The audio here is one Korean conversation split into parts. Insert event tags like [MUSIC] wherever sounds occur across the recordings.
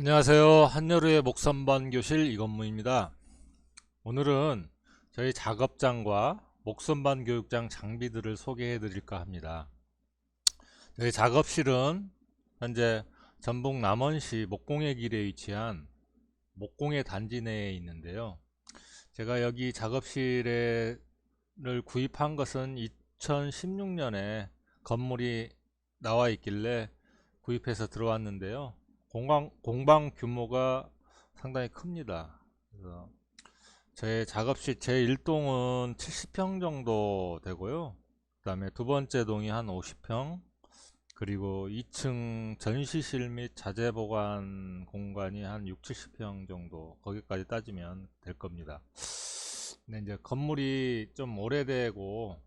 안녕하세요. 한여루의 목선반 교실 이건무입니다. 오늘은 저희 작업장과 목선반 교육장 장비들을 소개해 드릴까 합니다. 저희 작업실은 현재 전북 남원시 목공의 길에 위치한 목공의 단지 내에 있는데요. 제가 여기 작업실을 구입한 것은 2016년에 건물이 나와 있길래 구입해서 들어왔는데요. 공방, 공방 규모가 상당히 큽니다. 그래서 제 작업실 제 1동은 70평 정도 되고요. 그 다음에 두 번째 동이 한 50평, 그리고 2층 전시실 및 자재 보관 공간이 한 6, 70평 정도, 거기까지 따지면 될 겁니다. 근데 이제 건물이 좀 오래되고,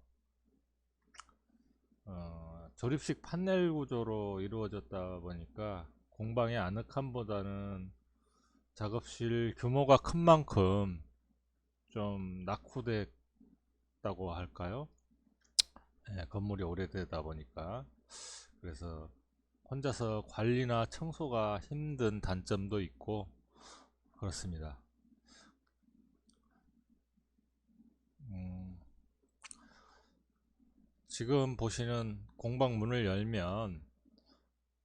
어, 조립식 판넬 구조로 이루어졌다 보니까 공방의 아늑함보다는 작업실 규모가 큰 만큼 좀 낙후됐다고 할까요? 예, 건물이 오래되다 보니까 그래서 혼자서 관리나 청소가 힘든 단점도 있고 그렇습니다. 음, 지금 보시는 공방 문을 열면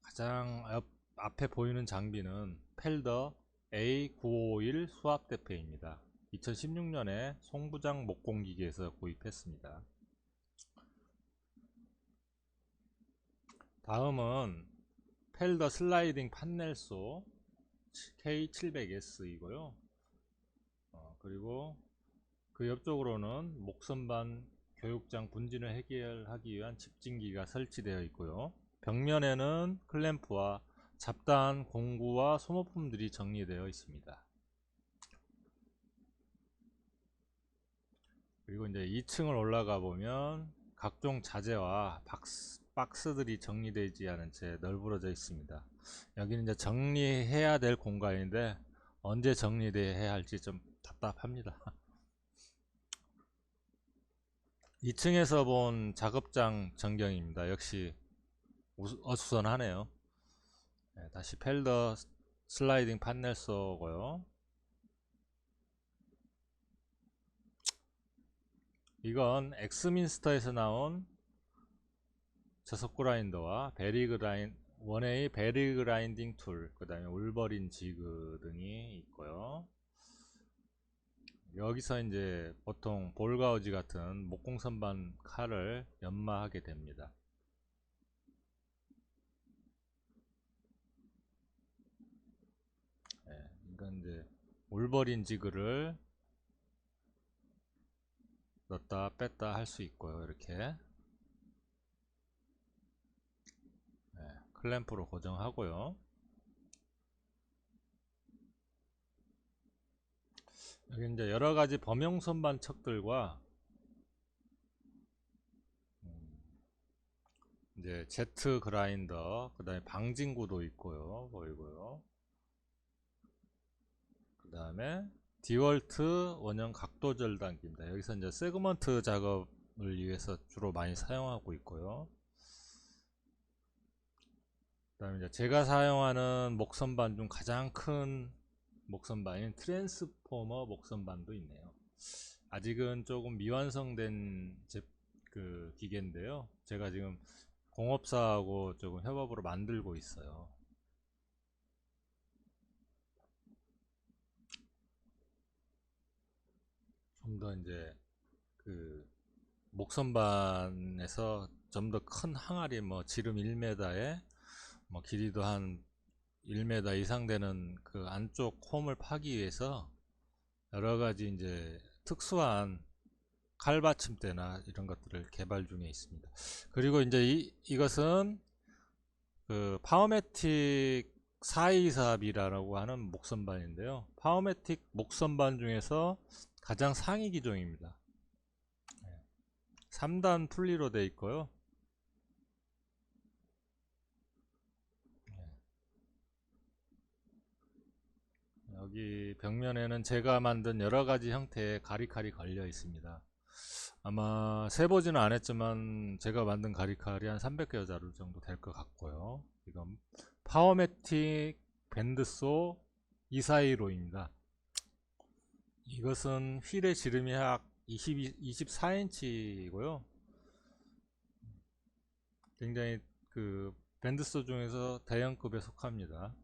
가장 앞, 앞에 보이는 장비는 펠더 A951 수압 대패입니다. 2016년에 송부장 목공기계에서 구입했습니다. 다음은 펠더 슬라이딩 판넬소 K700S이고요. 어, 그리고 그 옆쪽으로는 목선반 교육장 분진을 해결하기 위한 집진기가 설치되어 있고요. 벽면에는 클램프와 잡다한 공구와 소모품들이 정리되어 있습니다. 그리고 이제 2층을 올라가 보면 각종 자재와 박스, 박스들이 정리되지 않은 채 널브러져 있습니다. 여기는 이제 정리해야 될 공간인데 언제 정리돼야 할지 좀 답답합니다. [LAUGHS] 2층에서 본 작업장 전경입니다. 역시 어수선하네요. 네, 다시 펠더 슬라이딩 판넬 쏘고요. 이건 엑스민스터에서 나온 저속 그라인더와 베리 그라인 원웨이 베리 그라인딩 툴, 그 다음에 울버린 지그 등이 있고요. 여기서 이제 보통 볼가우지 같은 목공 선반 칼을 연마하게 됩니다. 네, 그러니까 이제 울버린 지그를 넣었다 뺐다 할 수 있고요. 이렇게 네, 클램프로 고정하고요. 여기 이제 여러 가지 범용 선반 척들과 음, 이제 제트 그라인더, 그 다음에 방진구도 있고요, 보이고요. 그 다음에 디월트 원형 각도 절단기입니다. 여기서 이제 세그먼트 작업을 위해서 주로 많이 사용하고 있고요. 그 다음에 이제 제가 사용하는 목선반 중 가장 큰 목선반인 트랜스포머 목선반도 있네요. 아직은 조금 미완성된 제, 그 기계인데요. 제가 지금 공업사하고 조금 협업으로 만들고 있어요. 좀 더 이제 그 목선반에서 좀 더 큰 항아리 뭐 지름 1m에 뭐 길이도 한 1m 이상 되는 그 안쪽 홈을 파기 위해서 여러 가지 이제 특수한 칼 받침대나 이런 것들을 개발 중에 있습니다. 그리고 이제 이, 이것은 그 파워매틱 424B라고 하는 목선반인데요. 파워매틱 목선반 중에서 가장 상위 기종입니다. 3단 풀리로 되어 있고요. 여기 벽면에는 제가 만든 여러가지 형태의 가리칼이 걸려 있습니다 아마 세보지는 않았지만 제가 만든 가리칼이 한 300개 자루 정도 될 것 같고요 이건 파워매틱 밴드소 241호입니다. 이것은 휠의 지름이 약 22, 24인치이고요. 굉장히 그 밴드소 중에서 대형급에 속합니다.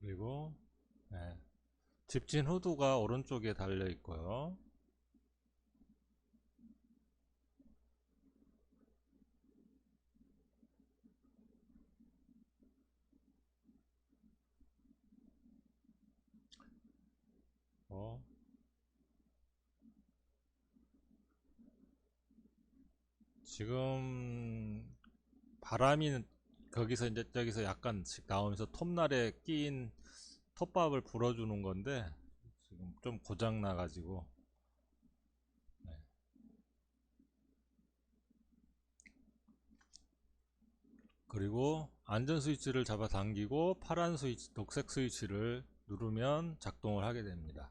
그리고 네, 집진 후드가 오른쪽에 달려 있고요. 어, 지금 바람이 거기서 이제 저기서 약간씩 나오면서 톱날에 끼인 톱밥을 불어주는 건데 지금 좀 고장 나 가지고 네. 그리고 안전 스위치를 잡아 당기고 파란 스위치, 녹색 스위치를 누르면 작동을 하게 됩니다.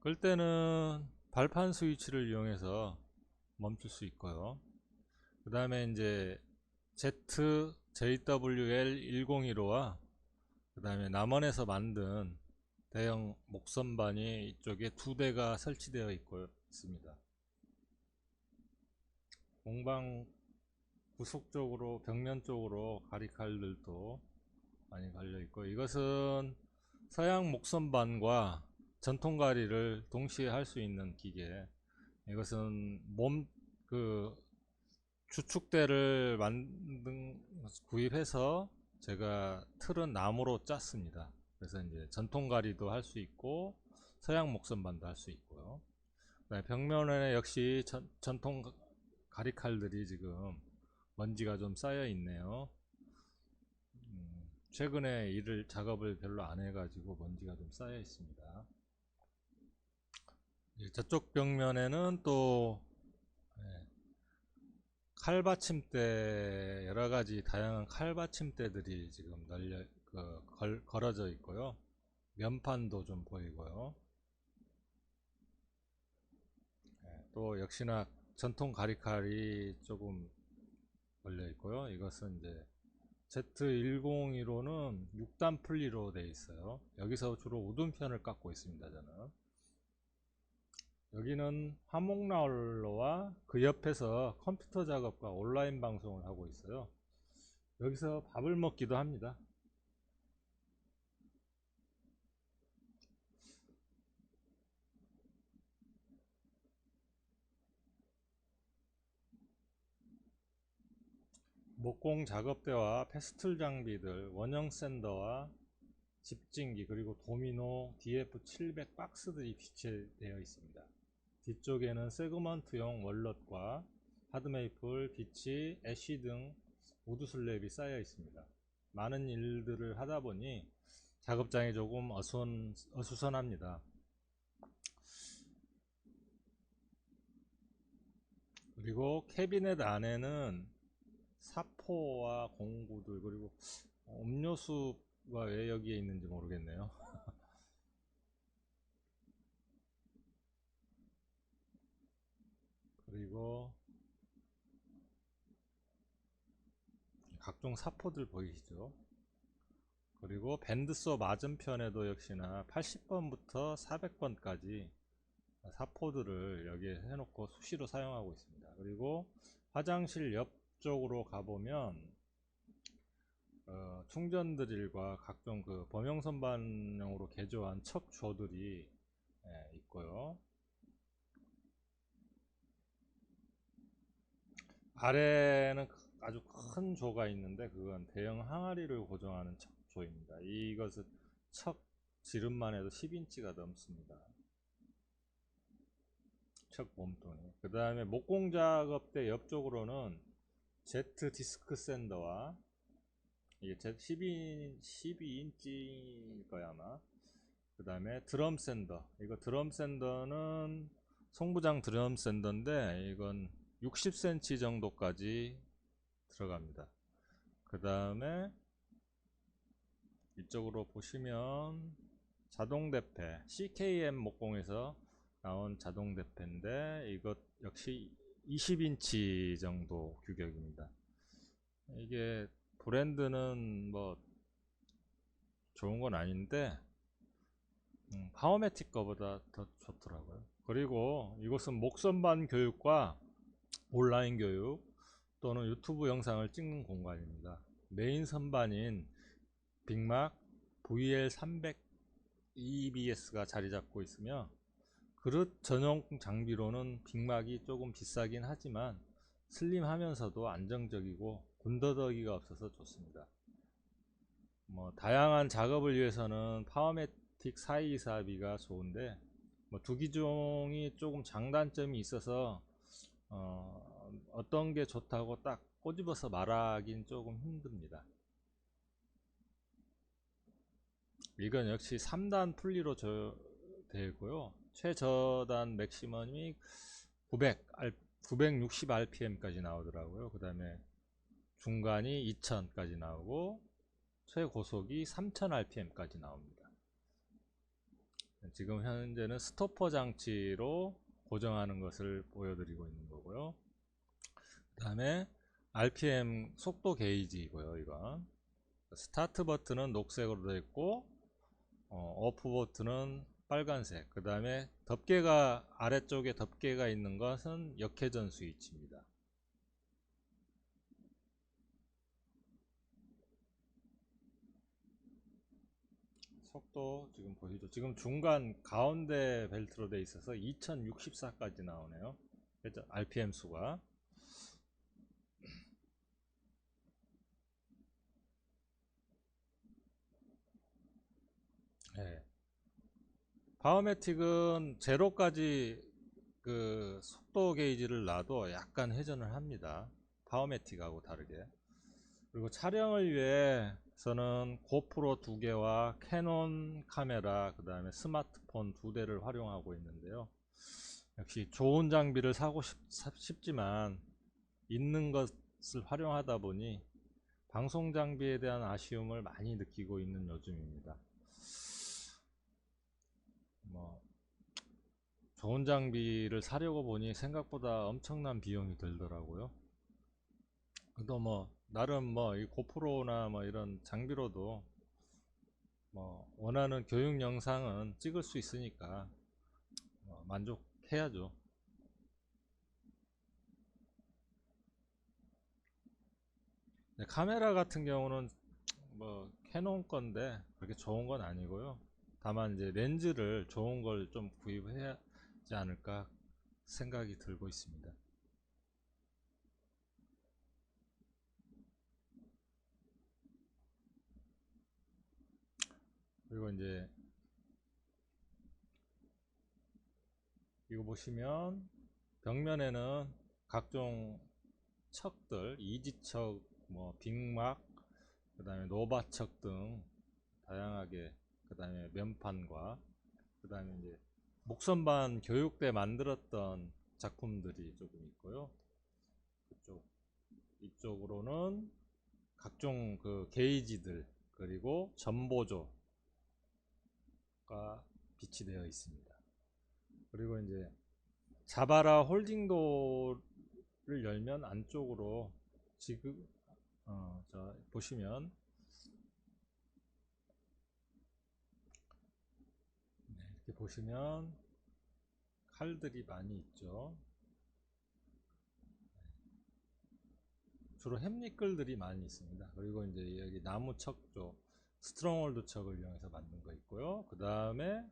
끌 때는 발판 스위치를 이용해서 멈출 수 있고요. 그 다음에 이제 Z, JWL 1015와 그 다음에 남원에서 만든 대형 목선반이 이쪽에 두 대가 설치되어 있고 있습니다. 공방 구속 쪽으로 벽면 쪽으로 가리칼들도 많이 갈려 있고 이것은 서양 목선반과 전통 가리를 동시에 할 수 있는 기계. 이것은 몸 그 주축대를 만든 구입해서 제가 틀은 나무로 짰습니다. 그래서 이제 전통 가리도 할 수 있고 서양 목선반도 할 수 있고요. 벽면에 역시 전, 전통 가리칼들이 지금 먼지가 좀 쌓여 있네요. 음, 최근에 일을 작업을 별로 안 해가지고 먼지가 좀 쌓여 있습니다. 예, 저쪽 벽면에는 또 예, 칼받침대 여러 가지 다양한 칼받침대들이 지금 널려 그, 걸, 걸어져 있고요. 면판도 좀 보이고요. 예, 또 역시나 전통 가리칼이 조금 걸려 있고요. 이것은 이제 Z1015는 6단 풀리로 되어 있어요. 여기서 주로 우둔편을 깎고 있습니다 저는 여기는 화목나홀로와 그 옆에서 컴퓨터 작업과 온라인 방송을 하고 있어요. 여기서 밥을 먹기도 합니다. 목공 작업대와 패스툴 장비들 원형 샌더와 집진기 그리고 도미노 DF700 박스들이 비치되어 있습니다 뒤쪽에는 세그먼트용 월넛과 하드메이플, 비치, 애쉬 등 우드 슬랩이 쌓여 있습니다. 많은 일들을 하다 보니 작업장이 조금 어수선, 어수선합니다. 그리고 캐비넷 안에는 사포와 공구들 그리고 음료수가 왜 여기에 있는지 모르겠네요. [LAUGHS] 그리고 각종 사포들 보이시죠? 그리고 밴드소 맞은편에도 역시나 80번부터 400번까지 사포들을 여기에 해놓고 수시로 사용하고 있습니다. 그리고 화장실 옆쪽으로 가보면 어, 충전 드릴과 각종 그 범용선 반용으로 개조한 척조들이 예, 있고요 아래는 아주 큰 조가 있는데 그건 대형 항아리를 고정하는 척조입니다. 이것은 척 지름만 해도 10인치가 넘습니다. 척 몸통이. 그 다음에 목공 작업대 옆쪽으로는 Z 디스크 샌더와 이게 12, 12인치일 거야 아마. 그 다음에 드럼 샌더. 이거 드럼 샌더는 송부장 드럼 샌더인데 이건 60cm 정도까지 들어갑니다. 그 다음에 이쪽으로 보시면 자동 대패 CKM 목공에서 나온 자동 대패인데 이것 역시 20인치 정도 규격입니다. 이게 브랜드는 뭐 좋은 건 아닌데 음, 파워매틱 거보다 더 좋더라고요. 그리고 이것은 목선반 교육과 온라인 교육 또는 유튜브 영상을 찍는 공간입니다. 메인 선반인 빅막 VL300 EBS가 자리 잡고 있으며 그릇 전용 장비로는 빅막이 조금 비싸긴 하지만 슬림하면서도 안정적이고 군더더기가 없어서 좋습니다. 뭐 다양한 작업을 위해서는 파워매틱 4224B가 좋은데 뭐 두 기종이 조금 장단점이 있어서 어, 어떤 게 좋다고 딱 꼬집어서 말하긴 조금 힘듭니다. 이건 역시 3단 풀리로 저 되고요. 최저단 맥시멈이 900, 960 rpm까지 나오더라고요. 그 다음에 중간이 2000까지 나오고 최고속이 3000 rpm까지 나옵니다. 지금 현재는 스토퍼 장치로 고정하는 것을 보여드리고 있는 거고요. 그 다음에 RPM 속도 게이지이고요. 이건 스타트 버튼은 녹색으로 되어 있고 어, 오프 버튼은 빨간색. 그 다음에 덮개가 아래쪽에 덮개가 있는 것은 역회전 스위치입니다. 속도 지금 보시죠. 지금 중간 가운데 벨트로 되어 있어서 2064까지 나오네요. 그죠? RPM 수가. 네. 파워매틱은 제로까지 그 속도 게이지를 놔도 약간 회전을 합니다. 파워매틱하고 다르게. 그리고 촬영을 위해 서는 고프로 두 개와 캐논 카메라, 그 다음에 스마트폰 두 대를 활용하고 있는데요. 역시 좋은 장비를 사고 싶, 싶지만 있는 것을 활용하다 보니 방송 장비에 대한 아쉬움을 많이 느끼고 있는 요즘입니다. 뭐 좋은 장비를 사려고 보니 생각보다 엄청난 비용이 들더라고요. 또뭐 나름 뭐 이 고프로나 뭐 이런 장비로도 뭐 원하는 교육 영상은 찍을 수 있으니까 뭐 만족해야죠. 네, 카메라 같은 경우는 뭐 캐논 건데 그렇게 좋은 건 아니고요. 다만 이제 렌즈를 좋은 걸 좀 구입해야 하지 않을까 생각이 들고 있습니다. 그리고 이제 이거 보시면 벽면에는 각종 척들, 이지척, 뭐 빅막, 그 다음에 노바척 등 다양하게 그 다음에 면판과 그 다음에 이제 목선반 교육대 만들었던 작품들이 조금 있고요. 그쪽 이쪽으로는 각종 그 게이지들 그리고 전보조 가 비치되어 있습니다. 그리고 이제 자바라 홀딩도를 열면 안쪽으로 지금 어, 자 보시면 네, 이렇게 보시면 칼들이 많이 있죠. 주로 햄니끌들이 많이 있습니다. 그리고 이제 여기 나무 척조 스트롱홀드 척을 이용해서 만든 거 있고요. 그 다음에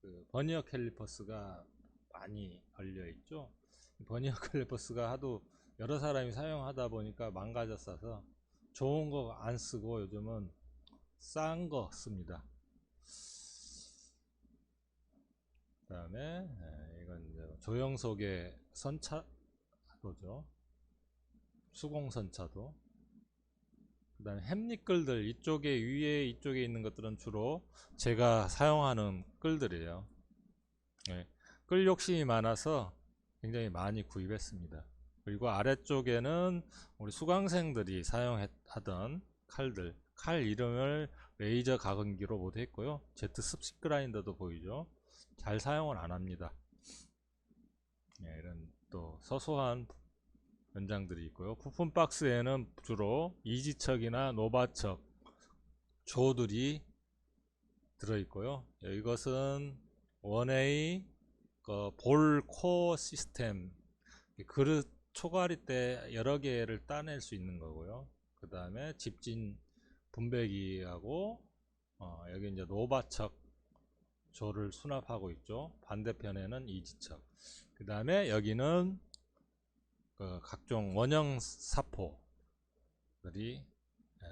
그 버니어 캘리퍼스가 많이 걸려 있죠. 버니어 [LAUGHS] 캘리퍼스가 하도 여러 사람이 사용하다 보니까 망가졌어서 좋은 거 안 쓰고 요즘은 싼 거 씁니다. 그 다음에 이건 이제 조영석의 선차도죠. 수공선차도. 그 다음에 햄릿 끌들 이쪽에 위에 이쪽에 있는 것들은 주로 제가 사용하는 끌들이에요. 네. 끌 욕심이 많아서 굉장히 많이 구입했습니다. 그리고 아래쪽에는 우리 수강생들이 사용하던 칼들 칼 이름을 레이저 각은기로 모두 했고요 Z 습식 그라인더도 보이죠 잘 사용을 안 합니다 예, 이런 또 소소한 연장들이 있고요. 부품 박스에는 주로 이지척이나 노바척 조들이 들어있고요. 예, 이것은 원웨이 그 볼코 시스템 그릇 초가리 때 여러 개를 따낼 수 있는 거고요. 그 다음에 집진 분배기하고 어, 여기 이제 노바척 조를 수납하고 있죠. 반대편에는 이지척. 그 다음에 여기는 그 각종 원형 사포들이 예,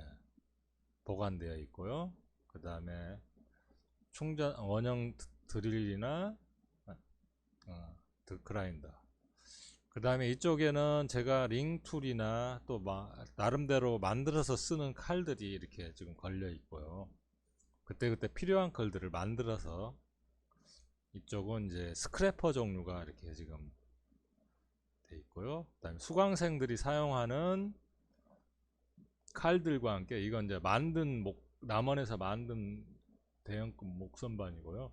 보관되어 있고요. 그 다음에 충전 원형 드릴이나 어, 그라인더. 그 다음에 이쪽에는 제가 링툴이나 또 마, 나름대로 만들어서 쓰는 칼들이 이렇게 지금 걸려 있고요. 그때그때 필요한 걸들을 만들어서 이쪽은 이제 스크래퍼 종류가 이렇게 지금 돼 있고요. 그다음에 수강생들이 사용하는 칼들과 함께 이건 이제 만든 목 남원에서 만든 대형급 목선반이고요.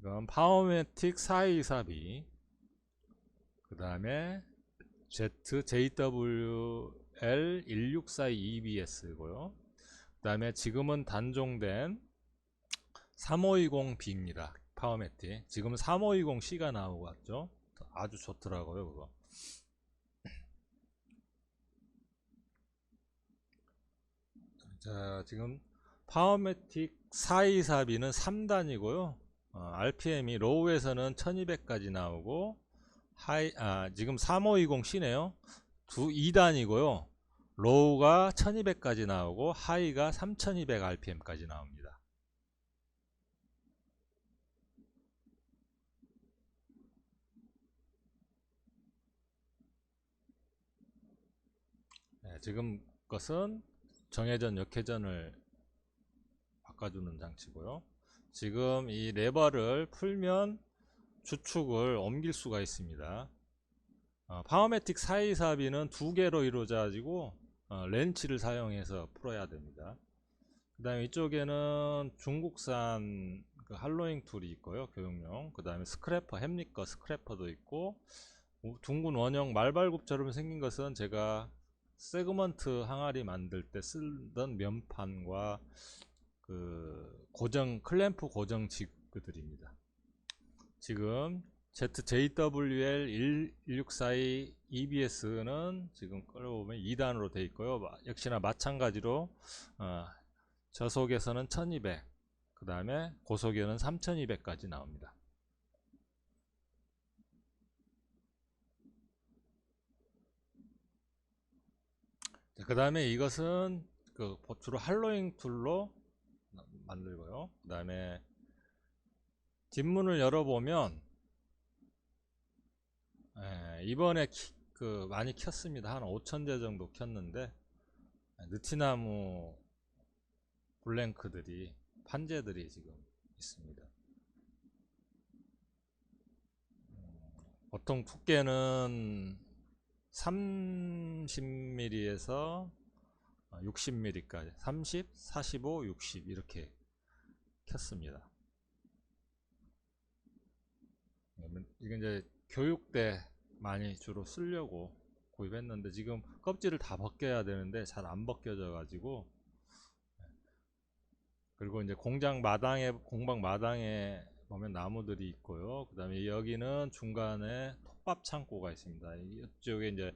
이건 파워매틱 424B 그 다음에 Z JWL 1642EBS고요. 그 다음에 지금은 단종된 3520B입니다. 파워매틱. 지금 3520C가 나오고 왔죠. 아주 좋더라고요, 그거. 자, 지금 파워매틱 424B는 3단이고요. 어, RPM이 로우에서는 1200까지 나오고 하이 아, 지금 3520C네요. 두 2단이고요. 로우가 1200까지 나오고 하이가 3200 RPM까지 나옵니다. 네, 지금 것은 정회전 역회전을 바꿔주는 장치고요. 지금 이 레버를 풀면 주축을 옮길 수가 있습니다. 어, 파워매틱 424B는 두 개로 이루어져가지고 어, 렌치를 사용해서 풀어야 됩니다. 그 다음에 이쪽에는 중국산 그 할로잉 툴이 있고요. 교육용. 그 다음에 스크래퍼, 햄리커 스크래퍼도 있고 둥근 원형 말발굽처럼 생긴 것은 제가 세그먼트 항아리 만들 때 쓰던 면판과 그 고정 클램프 고정 지그들입니다. 지금 ZJWL 1642 EBS는 지금 끌어보면 2단으로 되어 있고요. 역시나 마찬가지로 어, 저속에서는 1200, 그 다음에 고속에는 3200까지 나옵니다. 그 다음에 이것은 그 주로 할로잉 툴로 만들고요. 그 다음에 뒷문을 열어보면 예, 이번에 키, 그 많이 켰습니다. 한 5천대 정도 켰는데 느티나무 블랭크들이 판재들이 지금 있습니다. 보통 두께는 30mm에서 60mm까지 30, 45, 60 이렇게 켰습니다. 이게 이제 교육 때 많이 주로 쓰려고 구입했는데 지금 껍질을 다 벗겨야 되는데 잘 안 벗겨져 가지고 그리고 이제 공장 마당에 공방 마당에 보면 나무들이 있고요. 그 다음에 여기는 중간에 톱밥 창고가 있습니다. 이쪽에 이제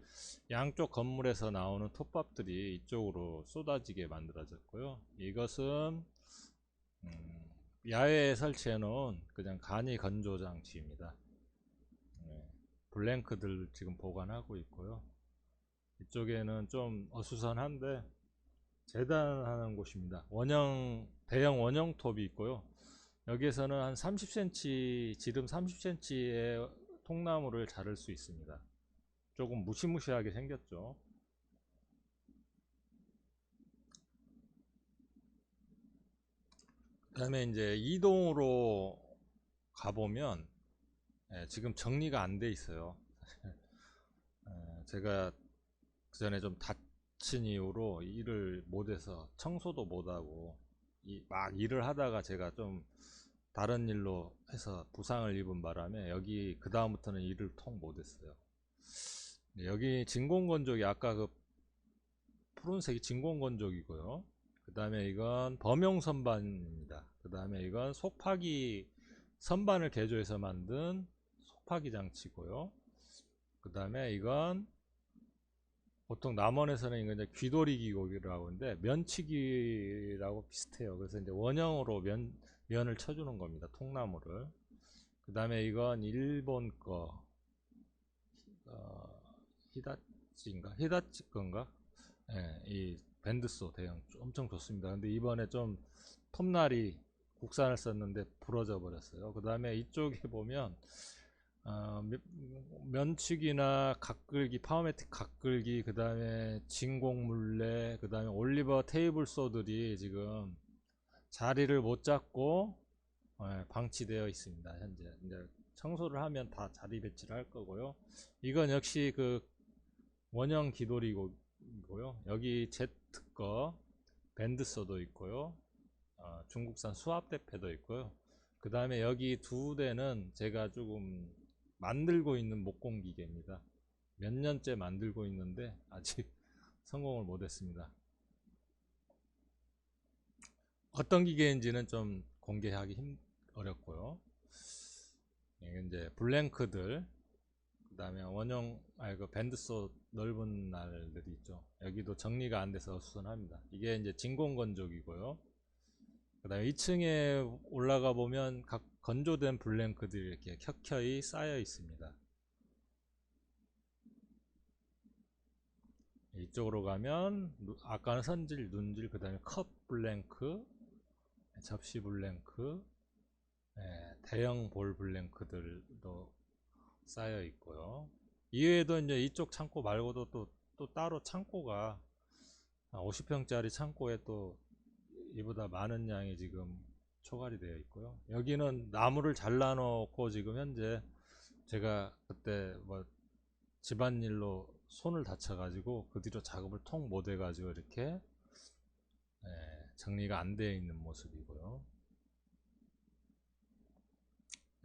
양쪽 건물에서 나오는 톱밥들이 이쪽으로 쏟아지게 만들어졌고요. 이것은 음, 야외에 설치해 놓은 그냥 간이 건조 장치입니다. 네, 블랭크들 지금 보관하고 있고요. 이쪽에는 좀 어수선한데 재단하는 곳입니다. 원형 대형 원형 톱이 있고요. 여기에서는 한 30cm 지름 30cm의 통나무를 자를 수 있습니다. 조금 무시무시하게 생겼죠. 그 다음에 이제 이동으로 가보면 예, 지금 정리가 안 돼 있어요. [LAUGHS] 예, 제가 그 전에 좀 다친 이후로 일을 못해서 청소도 못하고 이, 막 일을 하다가 제가 좀 다른 일로 해서 부상을 입은 바람에 여기 그 다음부터는 일을 통 못했어요. 네, 여기 진공건조기 아까 그 푸른색이 진공건조기고요. 그 다음에 이건 범용 선반입니다. 그 다음에 이건 속파기 선반을 개조해서 만든 속파기 장치고요. 그 다음에 이건 보통 남원에서는 이거 이제 귀돌이기라고 하는데 면치기라고 비슷해요. 그래서 이제 원형으로 면 면을 쳐주는 겁니다. 통나무를. 그 다음에 이건 일본 거 어, 히다치인가 히다치 건가? 예, 이 밴드소 대형 엄청 좋습니다. 근데 이번에 좀 톱날이 국산을 썼는데 부러져 버렸어요. 그 다음에 이쪽에 [LAUGHS] 보면 어, 면치기나 각글기, 파워매틱 각글기, 그 다음에 진공물레, 그 다음에 올리버 테이블 소들이 지금 자리를 못 잡고 예, 방치되어 있습니다. 현재 청소를 하면 다 자리 배치를 할 거고요. 이건 역시 그 원형 기돌이고요. 여기 Z 거 밴드소도 있고요. 어, 중국산 수압대패도 있고요. 그 다음에 여기 두 대는 제가 조금 만들고 있는 목공 기계입니다. 몇 년째 만들고 있는데 아직 [LAUGHS] 성공을 못했습니다. 어떤 기계인지는 좀 공개하기 힘 어렵고요. 이게 이제 블랭크들, 그 다음에 원형, 아니 그 밴드소 넓은 날들이 있죠. 여기도 정리가 안 돼서 수선합니다. 이게 이제 진공 건조기고요. 그 다음에 2층에 올라가 보면 각 건조된 블랭크들이 이렇게 켜켜이 쌓여 있습니다. 이쪽으로 가면 아까는 선질, 눈질, 그 다음에 컵 블랭크, 접시 블랭크, 예, 대형 볼 블랭크들도 쌓여 있고요. 이외에도 이제 이쪽 창고 말고도 또, 또 따로 창고가 50평짜리 창고에 또 이보다 많은 양이 지금 초갈이 되어 있고요. 여기는 나무를 잘라 놓고 지금 현재 제가 그때 뭐 집안일로 손을 다쳐 가지고 그 뒤로 작업을 통 못해 가지고 이렇게 예, 정리가 안 되어 있는 모습이고요.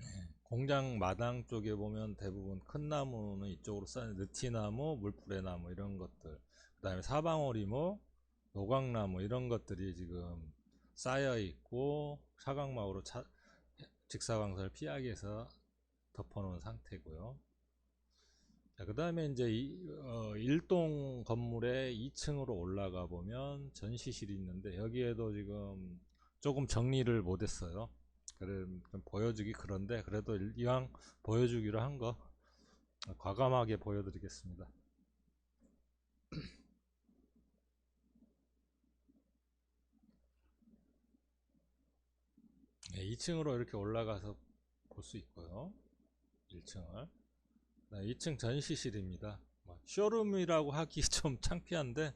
예, 공장 마당 쪽에 보면 대부분 큰 나무는 이쪽으로 쌓인 느티나무, 물풀의나무 이런 것들 그 다음에 사방오리모, 노각나무 이런 것들이 지금 쌓여 있고 사각막으로 차, 직사광선을 피하기 위해서 덮어놓은 상태고요. 그 다음에 이제 이, 어, 1동 건물의 2층으로 올라가 보면 전시실이 있는데 여기에도 지금 조금 정리를 못했어요. 그래 좀 보여주기 그런데 그래도 이왕 보여주기로 한 거 과감하게 보여드리겠습니다. 2층으로 이렇게 올라가서 볼 수 있고요. 1층을. 2층 전시실입니다. 뭐 쇼룸이라고 하기 [LAUGHS] 좀 창피한데,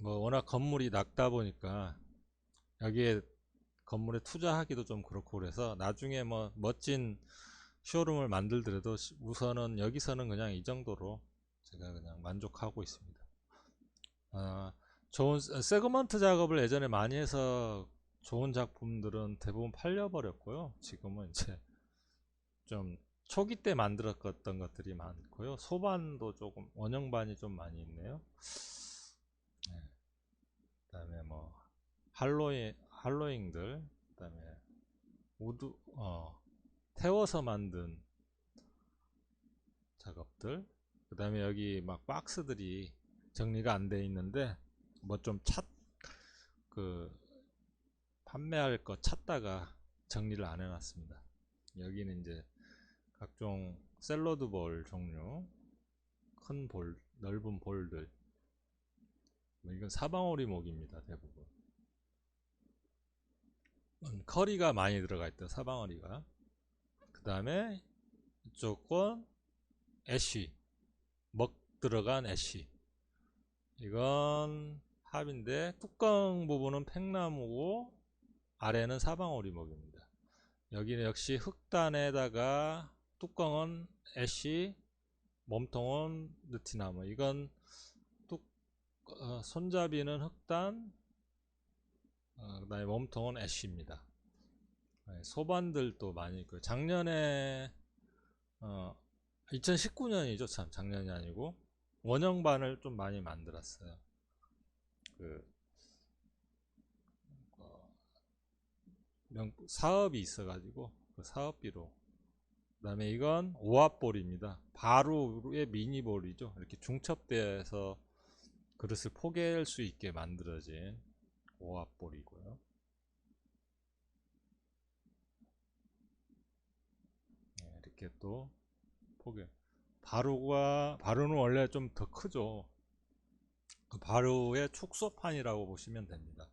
뭐 워낙 건물이 낮다 보니까 여기에 건물에 투자하기도 좀 그렇고 그래서 나중에 뭐 멋진 쇼룸을 만들더라도 우선은 여기서는 그냥 이 정도로 제가 그냥 만족하고 있습니다. 아, 좋은 세그먼트 작업을 예전에 많이 해서 좋은 작품들은 대부분 팔려버렸고요. 지금은 이제 좀 초기 때 만들었던 것들이 많고요. 소반도 조금 원형반이 좀 많이 있네요. 네. 그다음에 뭐 할로잉 할로잉들 그다음에 우드 어 태워서 만든 작업들 그다음에 여기 막 박스들이 정리가 안 돼 있는데 뭐좀 찻그 판매할 거 찾다가 정리를 안 해놨습니다. 여기는 이제 각종 샐러드 볼 종류, 큰 볼, 넓은 볼들. 뭐 이건 사방오리 목입니다, 대부분. 음, 커리가 많이 들어가 있다, 사방오리가. 그 다음에 이쪽 건 애쉬, 먹 들어간 애쉬. 이건 합인데 뚜껑 부분은 팽나무고 아래는 사방오리목입니다. 여기는 역시 흑단에다가 뚜껑은 애쉬, 몸통은 느티나무. 이건 뚝, 어, 손잡이는 흑단, 어, 그 다음에 몸통은 애쉬입니다. 네, 소반들도 많이 있고요. 작년에 어 2019년이죠. 참 작년이 아니고 원형반을 좀 많이 만들었어요. 그 어, 명- 사업이 있어가지고 그 사업비로 그 다음에 이건 오합볼입니다. 바로의 미니볼이죠. 이렇게 중첩대에서 그릇을 포개할 수 있게 만들어진 오합볼이고요. 네, 이렇게 또 포개. 바로가 바로는 원래 좀 더 크죠. 그 바로의 축소판이라고 보시면 됩니다.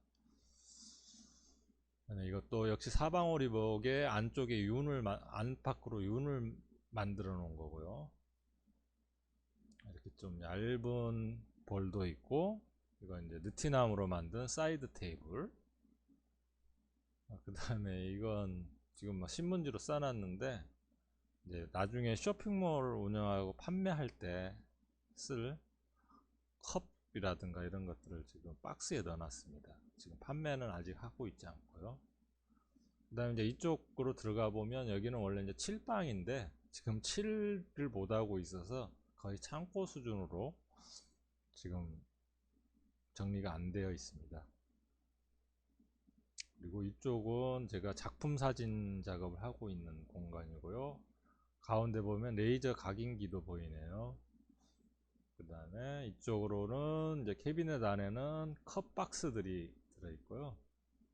네, 이것도 역시 사방오 리복의 안쪽에 윤을 마- 안팎으로 윤을 만들어 놓은 거고요. 이렇게 좀 얇은 볼도 있고 이건 이제 느티나무로 만든 사이드 테이블. 그 다음에 이건 지금 막 신문지로 싸놨는데 이제 나중에 쇼핑몰을 운영하고 판매할 때 쓸 컵 이라든가 이런 것들을 지금 박스에 넣어놨습니다. 지금 판매는 아직 하고 있지 않고요. 그 다음에 이제 이쪽으로 들어가 보면 여기는 원래 이제 칠방인데 지금 칠을 못 하고 있어서 거의 창고 수준으로 지금 정리가 안 되어 있습니다. 그리고 이쪽은 제가 작품 사진 작업을 하고 있는 공간이고요. 가운데 보면 레이저 각인기도 보이네요. 그 다음에 이쪽으로는 이제 캐비넷 안에는 컵 박스들이 들어있고요.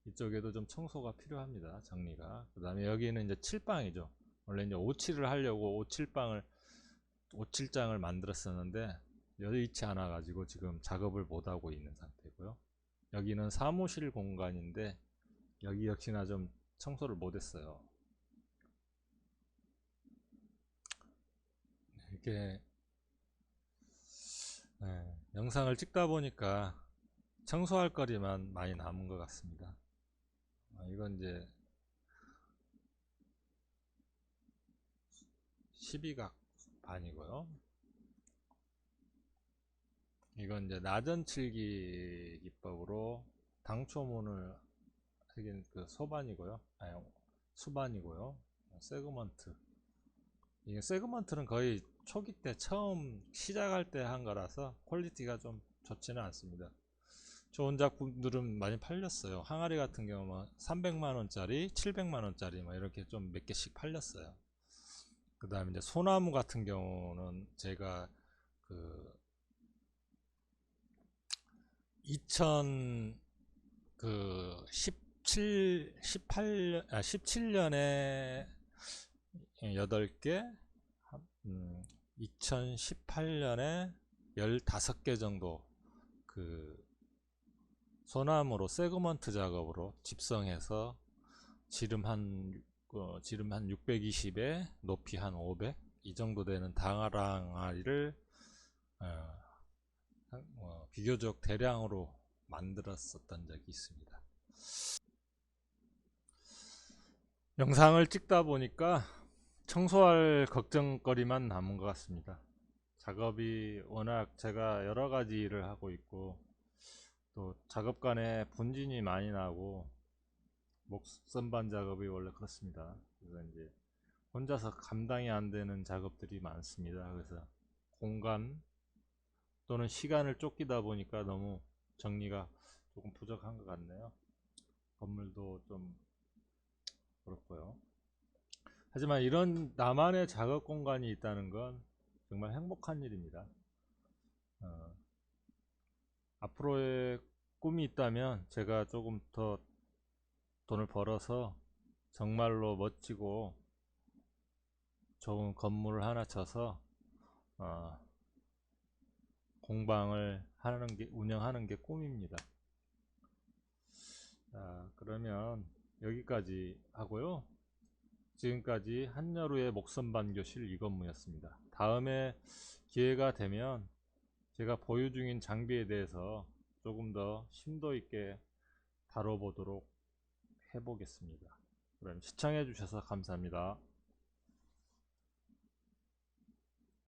이쪽에도 좀 청소가 필요합니다. 정리가. 그 다음에 여기는 이제 칠방이죠. 원래 이제 오칠을 하려고 오칠방을 오칠장을 만들었었는데 여의치 않아 가지고 지금 작업을 못 하고 있는 상태고요. 여기는 사무실 공간인데 여기 역시나 좀 청소를 못 했어요. 이렇게 네, 영상을 찍다 보니까 청소할 거리만 많이 남은 것 같습니다. 아, 이건 이제 12각 반이고요. 이건 이제 나전칠기 기법으로 당초문을 하긴 그 소반이고요. 아니 수반이고요. 세그먼트. 이게 세그먼트는 거의 초기 때 처음 시작할 때 한 거라서 퀄리티가 좀 좋지는 않습니다. 좋은 작품들은 많이 팔렸어요. 항아리 같은 경우는 300만 원짜리, 700만 원짜리 막 이렇게 좀 몇 개씩 팔렸어요. 그 다음에 이제 소나무 같은 경우는 제가 그 2000, 그 17, 18년, 아, 17년에 8개, 음, 2018년에 15개 정도 그 소나무로 세그먼트 작업으로 집성해서 지름 한 어, 지름 한 620에 높이 한 500 이 정도 되는 당아랑아리를 어, 한- 어, 비교적 대량으로 만들었었던 적이 있습니다. 영상을 찍다 보니까 청소할 걱정거리만 남은 것 같습니다. 작업이 워낙 제가 여러 가지 일을 하고 있고 또 작업 간에 분진이 많이 나고 목선반 작업이 원래 그렇습니다. 그래서 이제 혼자서 감당이 안 되는 작업들이 많습니다. 그래서 공간 또는 시간을 쫓기다 보니까 너무 정리가 조금 부족한 것 같네요. 건물도 좀 그렇고요. 하지만 이런 나만의 작업 공간이 있다는 건 정말 행복한 일입니다. 어, 앞으로의 꿈이 있다면 제가 조금 더 돈을 벌어서 정말로 멋지고 좋은 건물을 하나 쳐서 어, 공방을 하는 게 운영하는 게 꿈입니다. 자, 그러면 여기까지 하고요. 지금까지 한여루의 목선반 교실 이건무였습니다. 다음에 기회가 되면 제가 보유 중인 장비에 대해서 조금 더 심도 있게 다뤄보도록 해보겠습니다. 그럼 시청해 주셔서 감사합니다.